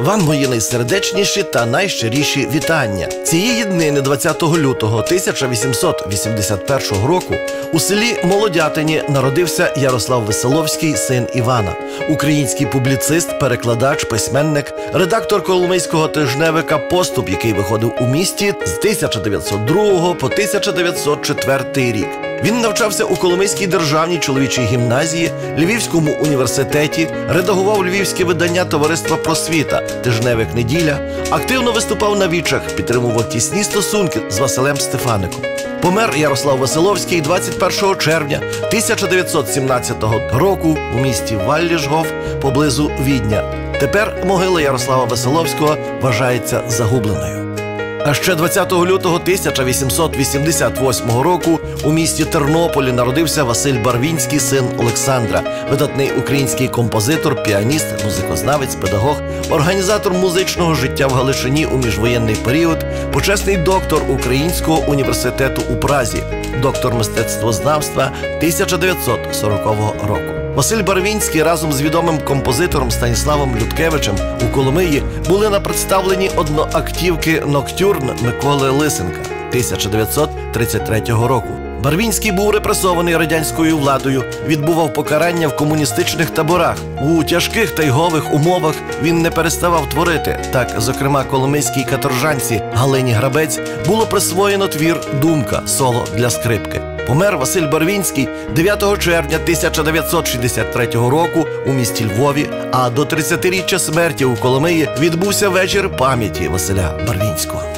Вам мої найсердечніші та найщиріші вітання. Цієї днини 20 лютого 1881 року у селі Молодятині народився Ярослав Веселовський, син Івана, український публіцист, перекладач, письменник, редактор коломийського тижневика Поступ, який виходив у місті з 1902 по 1904 рік. Він навчався у Коломийській державній чоловічій гімназії, Львівському університеті, редагував львівське видання Товариства Просвіта, тижневик Неділя, активно виступав на вічах, підтримував тісні стосунки з Василем Стефаником. Помер Ярослав Василовський 21 червня 1917 року у місті Валліжгов поблизу Відня. Тепер могила Ярослава Веселовського вважається загубленою. А ще 20 лютого 1888 року у місті Тернополі народився Василь Барвінський, син Олександра, видатний український композитор, піаніст, музикознавець, педагог, організатор музичного життя в Галичині у міжвоєнний період, почесний доктор Українського університету у Празі, доктор мистецтвознавства 1940 року. Василь Барвінський разом з відомим композитором Станіславом Людкевичем у Коломиї були на представленні одноактівки Ноктюрн Миколи Лисенка 1933 року. Барвінський був репресований радянською владою, відбував покарання в комуністичних таборах. У тяжких тайгових умовах він не переставав творити. Так, зокрема, коломийській каторжанці Галині Грабець було присвоєно твір Думка соло для скрипки. Помер Василь Барвінський 9 червня 1963 року у місті Львові. А до 30-річчя смерті у Коломиї відбувся вечір пам'яті Василя Барвінського.